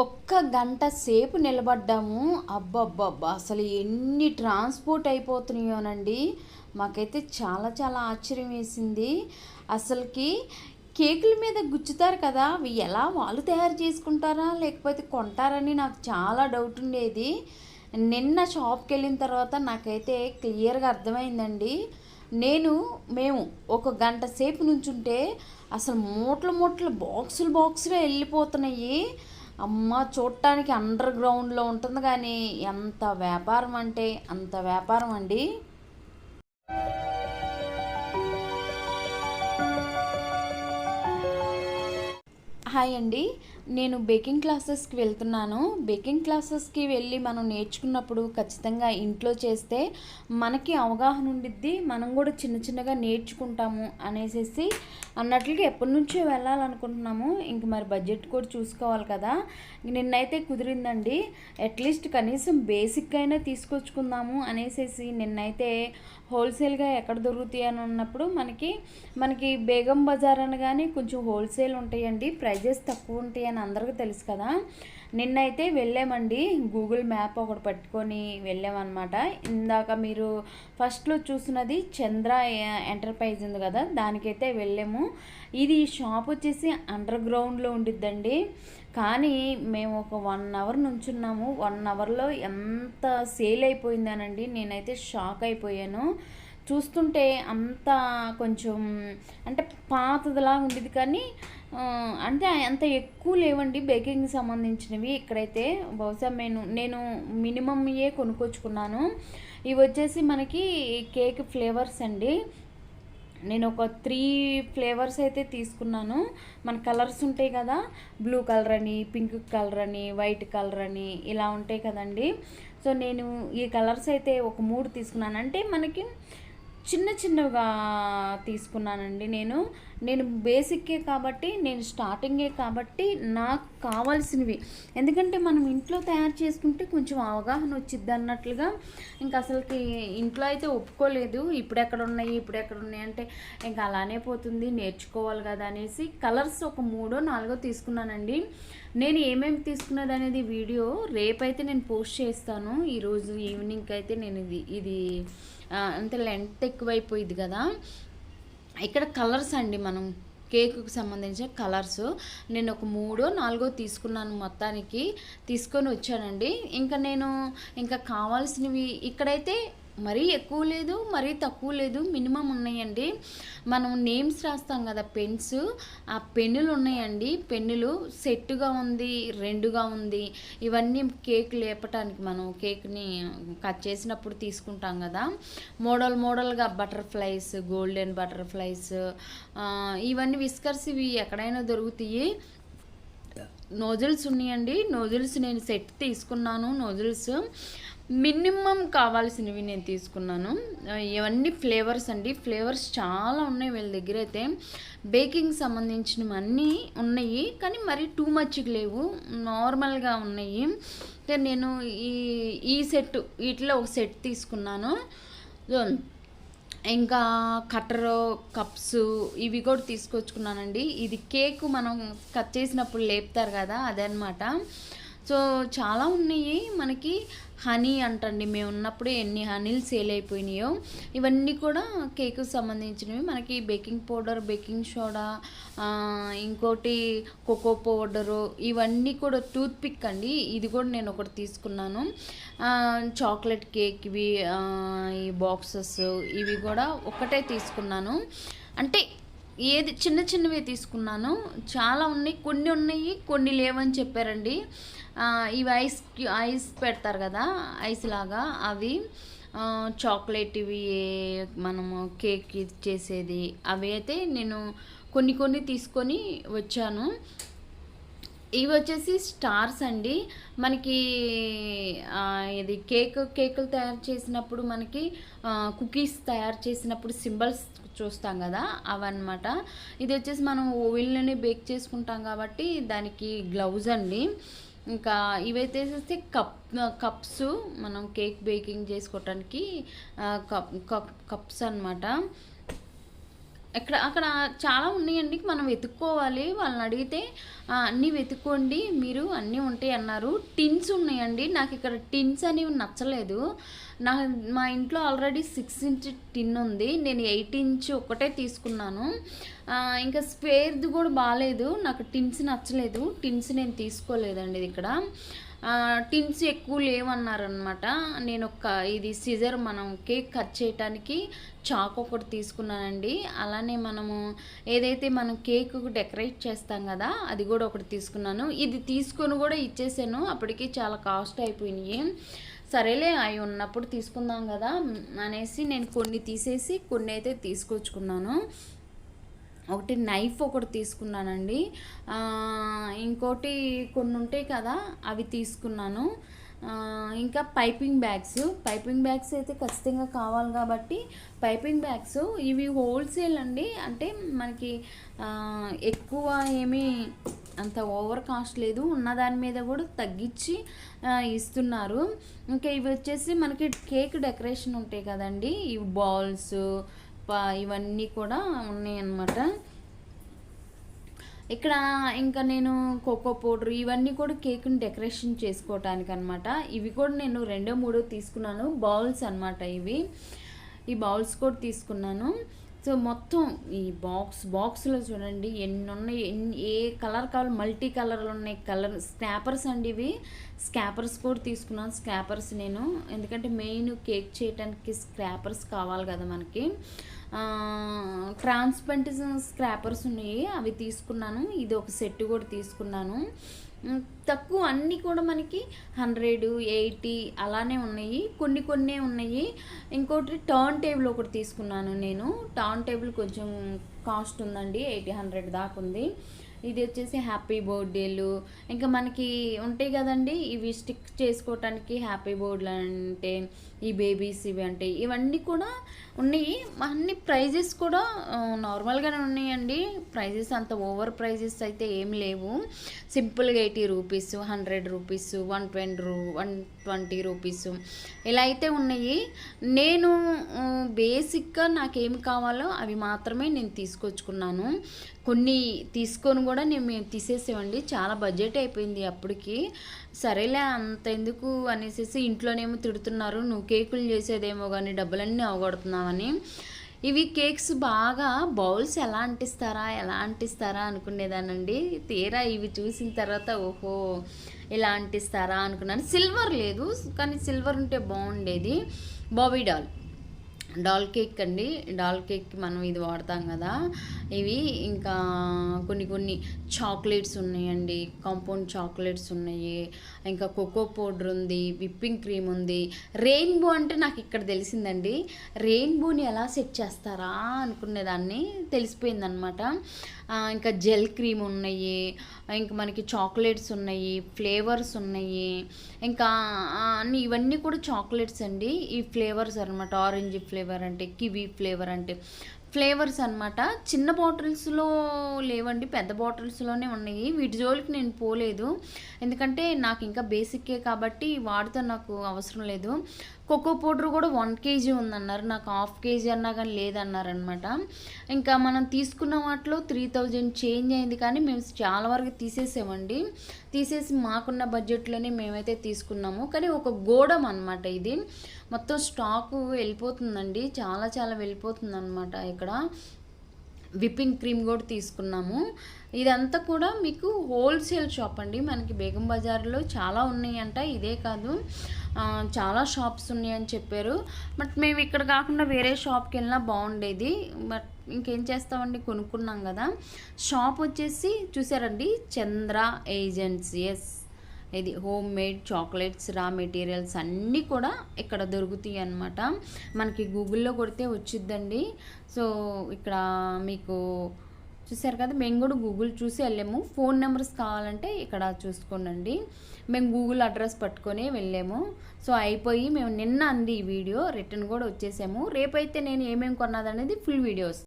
ఒక్క గంట సేపు నిలబడ్డాము. అబ్బబ్బబ్బా అసలు ఎన్ని ట్రాన్స్పోర్ట్ అయిపోతున్నాయోనండి. మాకైతే చాలా చాలా ఆశ్చర్యం వేసింది. అసలుకి కేకుల మీద గుచ్చుతారు కదా అవి ఎలా వాళ్ళు తయారు చేసుకుంటారా లేకపోతే కొంటారని నాకు చాలా డౌట్ ఉండేది. నిన్న షాప్కి వెళ్ళిన తర్వాత నాకైతే క్లియర్గా అర్థమైందండి. నేను మేము ఒక గంట సేపు నుంచుంటే అసలు మూటలు మూటలు బాక్సులు బాక్సులు వెళ్ళిపోతున్నాయి. అమ్మ చూడటానికి అండర్ గ్రౌండ్లో ఉంటుంది కానీ ఎంత వ్యాపారం అంటే అంత వ్యాపారం అండి. హాయ్ అండి. నేను బేకింగ్ క్లాసెస్కి వెళ్తున్నాను. బేకింగ్ క్లాసెస్కి వెళ్ళి మనం నేర్చుకున్నప్పుడు ఖచ్చితంగా ఇంట్లో చేస్తే మనకి అవగాహన ఉండిద్ది. మనం కూడా చిన్న చిన్నగా నేర్చుకుంటాము అనేసి అన్నట్లుగా ఎప్పటి నుంచో వెళ్ళాలనుకుంటున్నాము. ఇంక మరి బడ్జెట్ కూడా చూసుకోవాలి కదా. నిన్నైతే కుదిరిందండి. అట్లీస్ట్ కనీసం బేసిక్ అయినా తీసుకొచ్చుకుందాము అనేసి నిన్నైతే హోల్సేల్గా ఎక్కడ దొరుకుతాయి అని ఉన్నప్పుడు మనకి మనకి బేగం బజార్ అని కానీ కొంచెం హోల్సేల్ ఉంటాయండి. ప్రైజెస్ తక్కువ ఉంటాయి అని అందరికీ తెలుసు కదా. నిన్నైతే వెళ్ళామండి. గూగుల్ మ్యాప్ ఒకటి పట్టుకొని వెళ్ళామన్నమాట. ఇందాక మీరు ఫస్ట్లో చూసినది చంద్ర ఎంటర్ప్రైజ్ ఉంది కదా దానికైతే వెళ్ళాము. ఇది షాప్ వచ్చేసి అండర్ గ్రౌండ్లో ఉండిద్దండి. కానీ మేము ఒక వన్ అవర్ నుంచున్నాము. వన్ అవర్లో ఎంత సేల్ అయిపోయిందనండి నేనైతే షాక్ అయిపోయాను. చూస్తుంటే అంత కొంచెం అంటే పాతదిలా ఉండేది కానీ అంటే అంత ఎక్కువ లేవండి బేకింగ్ సంబంధించినవి ఇక్కడైతే. బహుశా నేను నేను మినిమమ్యే ఏ కొనుక్కొచ్చుకున్నాను. ఇవి వచ్చేసి మనకి కేక్ ఫ్లేవర్స్ అండి. నేను ఒక త్రీ ఫ్లేవర్స్ అయితే తీసుకున్నాను. మన కలర్స్ ఉంటాయి కదా బ్లూ కలర్ అని పింక్ కలర్ అని వైట్ కలర్ అని ఇలా ఉంటాయి కదండి. సో నేను ఈ కలర్స్ అయితే ఒక మూడు తీసుకున్నాను. అంటే మనకి చిన్న చిన్నగా తీసుకున్నానండి నేను. నేను బేసిక్కే కాబట్టి నేను స్టార్టింగే కాబట్టి నాకు కావాల్సినవి. ఎందుకంటే మనం ఇంట్లో తయారు చేసుకుంటే కొంచెం అవగాహన వచ్చిద్ది అన్నట్లుగా. ఇంకా అసలుకి ఇంట్లో అయితే ఒప్పుకోలేదు. ఇప్పుడు ఎక్కడ ఉన్నాయి ఇప్పుడు ఎక్కడ ఉన్నాయి అంటే ఇంకా అలానే పోతుంది నేర్చుకోవాలి కదా అనేసి కలర్స్ ఒక మూడో నాలుగో తీసుకున్నానండి. నేను ఏమేమి తీసుకున్నది అనేది వీడియో రేపైతే నేను పోస్ట్ చేస్తాను. ఈరోజు ఈవినింగ్కి అయితే నేను ఇది ఇది అంటే లెంత్ ఎక్కువైపోయింది కదా. ఇక్కడ కలర్స్ అండి మనం కేకుకి సంబంధించిన కలర్స్. నేను ఒక మూడో నాలుగో తీసుకున్నాను మొత్తానికి. తీసుకొని వచ్చానండి. ఇంకా నేను ఇంకా కావాల్సినవి ఇక్కడైతే మరీ ఎక్కువ లేదు మరీ తక్కువ లేదు. మినిమం ఉన్నాయండి. మనం నేమ్స్ రాస్తాం కదా పెన్స్. ఆ పెన్నులు ఉన్నాయండి. పెన్నులు సెట్టుగా ఉంది రెండుగా ఉంది. ఇవన్నీ కేక్ లేపటానికి మనం కేక్ని కట్ చేసినప్పుడు తీసుకుంటాం కదా. మోడల్ మోడల్గా బటర్ఫ్లైస్ గోల్డెన్ బటర్ఫ్లైస్ ఇవన్నీ విస్కర్స్ ఇవి ఎక్కడైనా దొరుకుతాయి. నోజల్స్ ఉన్నాయండి. నోజల్స్ నేను సెట్ తీసుకున్నాను నోజల్స్. మినిమం కావాల్సినవి నేను తీసుకున్నాను. ఇవన్నీ ఫ్లేవర్స్ అండి. ఫ్లేవర్స్ చాలా ఉన్నాయి వీళ్ళ దగ్గర అయితే. బేకింగ్ సంబంధించినవి అన్నీ ఉన్నాయి కానీ మరీ టూ మచ్ లేవు. నార్మల్గా ఉన్నాయి. నేను ఈ ఈ సెట్ వీటిలో ఒక సెట్ తీసుకున్నాను. ఇంకా కట్టరు కప్స్ ఇవి కూడా తీసుకొచ్చుకున్నానండి. ఇది కేక్ మనం కట్ చేసినప్పుడు లేపుతారు కదా అదే సో చాలా ఉన్నాయి. మనకి హనీ అంటండి. మేము ఉన్నప్పుడు ఎన్ని హనీలు సేల్ అయిపోయినాయో. ఇవన్నీ కూడా కేకు సంబంధించినవి. మనకి బేకింగ్ పౌడర్ బేకింగ్ సోడా ఇంకోటి కోకో పౌడరు ఇవన్నీ కూడా టూత్ పిక్ అండి. ఇది కూడా నేను ఒకటి తీసుకున్నాను. చాక్లెట్ కేక్ ఇవి ఈ బాక్సెస్ ఇవి కూడా ఒకటే తీసుకున్నాను. అంటే ఏది చిన్న చిన్నవి తీసుకున్నాను. చాలా ఉన్నాయి. కొన్ని ఉన్నాయి కొన్ని లేవని చెప్పారండి. ఇవి ఐస్ ఐస్ పెడతారు కదా ఐస్ లాగా అవి చాక్లెట్ ఇవి మనము కేక్ చేసేది అవి అయితే నేను కొన్ని కొన్ని తీసుకొని వచ్చాను. ఇవి వచ్చేసి స్టార్స్ అండి. మనకి ఇది కేక్ కేకులు తయారు చేసినప్పుడు మనకి కుకీస్ తయారు చేసినప్పుడు సింబల్స్ చూస్తాం కదా అవన్నమాట. ఇది వచ్చేసి మనం ఓవెల్లోనే బేక్ చేసుకుంటాం కాబట్టి దానికి గ్లౌజ్ అండి. ఇంకా ఇవైతే కప్ కప్స్ మనం కేక్ బేకింగ్ చేసుకోవటానికి కప్ కప్ కప్స్ అనమాట ఇక్కడ అక్కడ చాలా ఉన్నాయండి. మనం వెతుక్కోవాలి. వాళ్ళని అడిగితే అన్నీ వెతుక్కోండి. మీరు అన్నీ ఉంటాయి అన్నారు. టిన్స్ ఉన్నాయండి. నాకు ఇక్కడ టిన్స్ అనేవి నచ్చలేదు. నా మా ఇంట్లో ఆల్రెడీ సిక్స్ ఇంచ్ టిన్ ఉంది. నేను ఎయిట్ ఇంచ్ ఒకటే తీసుకున్నాను. ఇంకా స్పేర్ది కూడా బాగాలేదు నాకు టిన్స్ నచ్చలేదు. టిన్స్ నేను తీసుకోలేదండి ఇక్కడ. టిన్స్ ఎక్కువ లేవన్నారనమాట నేను ఒక ఇది సిజర్ మనం కేక్ కట్ చేయడానికి చాక్ ఒకటి తీసుకున్నానండి. అలానే మనము ఏదైతే మనం కేక్ డెకరేట్ చేస్తాం కదా అది కూడా ఒకటి తీసుకున్నాను. ఇది తీసుకొని కూడా ఇచ్చేసాను. అప్పటికి చాలా కాస్ట్ అయిపోయినాయి. సరేలే అవి ఉన్నప్పుడు తీసుకుందాం కదా అనేసి నేను కొన్ని తీసేసి కొన్ని అయితే తీసుకొచ్చుకున్నాను. ఒకటి నైఫ్ ఒకటి తీసుకున్నానండి. ఇంకోటి కొన్ని ఉంటాయి కదా అవి తీసుకున్నాను. ఇంకా పైపింగ్ బ్యాగ్స్. పైపింగ్ బ్యాగ్స్ అయితే ఖచ్చితంగా కావాలి కాబట్టి పైపింగ్ బ్యాగ్స్. ఇవి హోల్సేల్ అండి. అంటే మనకి ఎక్కువ ఏమీ అంత ఓవర్ కాస్ట్ లేదు. ఉన్న దాని మీద కూడా తగ్గించి ఇస్తున్నారు. ఇంకా ఇవి వచ్చేసి మనకి కేక్ డెకరేషన్ ఉంటాయి కదండి. ఇవి బాల్స్ ఇవన్నీ కూడా ఉన్నాయన్నమాట. ఇక్కడ ఇంకా నేను కోకో పౌడర్ ఇవన్నీ కూడా కేక్ని డెకరేషన్ చేసుకోవటానికి అనమాట ఇవి కూడా నేను రెండో మూడో తీసుకున్నాను. బౌల్స్ అనమాట ఇవి. ఈ బౌల్స్ కూడా తీసుకున్నాను. సో మొత్తం ఈ బాక్స్ బాక్స్లో చూడండి ఎన్ని ఉన్నాయి ఎన్ని ఏ కలర్ కావాలి మల్టీ కలర్లు ఉన్నాయి కలర్ స్కాపర్స్ అండి ఇవి. స్కాపర్స్ కూడా తీసుకున్నాను స్కాపర్స్ నేను. ఎందుకంటే మెయిన్ కేక్ చేయడానికి స్క్రాపర్స్ కావాలి కదా మనకి. ట్రాన్స్పరెంట్ స్క్రాపర్స్ ఉన్నాయి అవి తీసుకున్నాను. ఇది ఒక సెట్ కూడా తీసుకున్నాను. తక్కువ అన్నీ కూడా మనకి హండ్రెడ్ ఎయిటీ అలానే ఉన్నాయి. కొన్ని కొన్ని ఉన్నాయి. ఇంకోటి టర్న్ టేబుల్ ఒకటి తీసుకున్నాను నేను. టర్న్ టేబుల్ కొంచెం కాస్ట్ ఉందండి ఎయిటీ హండ్రెడ్ దాకా ఉంది. ఇది వచ్చేసి హ్యాపీ బర్త్డేలు. ఇంకా మనకి ఉంటాయి కదండి ఇవి స్టిక్ చేసుకోవటానికి హ్యాపీ బర్త్డే అంటే ఈ బేబీస్ ఇవి అంటే ఇవన్నీ కూడా ఉన్నాయి. అన్ని ప్రైజెస్ కూడా నార్మల్గానే ఉన్నాయండి. ప్రైజెస్ అంత ఓవర్ ప్రైజెస్ అయితే ఏం లేవు. సింపుల్గా eighty rupees hundred rupees one twenty రూ వన్ ట్వంటీ రూపీస్ ఇలా అయితే ఉన్నాయి. నేను బేసిక్గా నాకేమి కావాలో అవి మాత్రమే నేను తీసుకొచ్చుకున్నాను. కొన్ని తీసుకొని కూడా నేను మేము తీసేసామండి చాలా బడ్జెట్ అయిపోయింది అప్పటికి. సరేలే అంత ఎందుకు అనేసి ఇంట్లోనేమో తిడుతున్నారు. నువ్వు కేకులు చేసేదేమో కానీ డబ్బులన్నీ అవగొడుతున్నావని. ఇవి కేక్స్ బాగా బౌల్స్ ఎలా అంటిస్తారా ఎలా అంటిస్తారా అనుకునేదానండి తీరా ఇవి చూసిన తర్వాత ఓహో ఇలా అంటిస్తారా అనుకున్నాను. సిల్వర్ లేదు కానీ సిల్వర్ ఉంటే బాగుండేది. బాబీ డాల్. డాల్ కేక్ అండి. డాల్ కేక్ మనం ఇది వాడతాం కదా. ఇవి ఇంకా కొన్ని కొన్ని చాక్లెట్స్ ఉన్నాయండి. కాంపౌండ్ చాక్లెట్స్ ఉన్నాయి. ఇంకా కోకో పౌడర్ ఉంది విప్పింగ్ క్రీమ్ ఉంది. రెయిన్బో అంటే నాకు ఇక్కడ తెలిసిందండి. రెయిన్బోని ఎలా సెట్ చేస్తారా అనుకునేదాన్ని తెలిసిపోయిందనమాట ఇంకా జెల్ క్రీమ్ ఉన్నాయి. ఇంకా మనకి చాక్లెట్స్ ఉన్నాయి ఫ్లేవర్స్ ఉన్నాయి. ఇంకా అన్ని ఇవన్నీ కూడా చాక్లెట్స్ అండి. ఈ ఫ్లేవర్స్ అనమాట ఆరెంజ్ ఫ్లేవర్ ఫ్లేవర్ అంటే కివీ ఫ్లేవర్ అంటే. ఫ్లేవర్స్ అనమాట చిన్న బాటిల్స్లో లేవండి పెద్ద బాటిల్స్లోనే ఉన్నాయి. వీటి జోలికి నేను పోలేదు. ఎందుకంటే నాకు ఇంకా బేసిక్కే కాబట్టి వాడితే నాకు అవసరం లేదు. కోకో పౌడర్ కూడా వన్ కేజీ ఉందన్నారు. నాకు హాఫ్ కేజీ అన్నా కానీ లేదన్నారనమాట ఇంకా మనం తీసుకున్న వాటిలో త్రీ థౌజండ్ చేంజ్ అయింది కానీ మేము చాలా వరకు తీసేసామండి. తీసేసి మాకున్న బడ్జెట్లోనే మేమైతే తీసుకున్నాము. కానీ ఒక గోడం అనమాట ఇది. మొత్తం స్టాకు వెళ్ళిపోతుందండి. చాలా చాలా వెళ్ళిపోతుంది అనమాట ఇక్కడ. విప్పింగ్ క్రీమ్ కూడా తీసుకున్నాము. ఇదంతా కూడా మీకు హోల్సేల్ షాప్ అండి. మనకి బేగం బజార్లో చాలా ఉన్నాయంట. ఇదే కాదు. చాలా షాప్స్ ఉన్నాయని చెప్పారు. బట్ మేము ఇక్కడ కాకుండా వేరే షాప్కి వెళ్ళినా బాగుండేది. బట్ ఇంకేం చేస్తామండి? కొనుక్కున్నాం కదా. షాప్ వచ్చేసి చూసారండి? చంద్ర ఏజెన్సీ ఎస్ ఇది home made chocolates raw materials అన్నీ కూడా ఇక్కడ దొరుకుతాయి అన్నమాట. మనకి గూగుల్లో కొడితే వచ్చిద్దండి. సో ఇక్కడ మీకు చూసారు కదా? మేము కూడా గూగుల్ చూసి వెళ్ళాము. ఫోన్ నెంబర్స్ కావాలంటే ఇక్కడ చూసుకోనండి. మేము గూగుల్ అడ్రస్ పట్టుకొని వెళ్ళాము. సో అయిపోయి మేము నిన్న అంది ఈ వీడియో రిటర్న్ కూడా వచ్చేసాము. రేపైతే నేను ఏమేమి కొన్నదనేది ఫుల్ వీడియోస్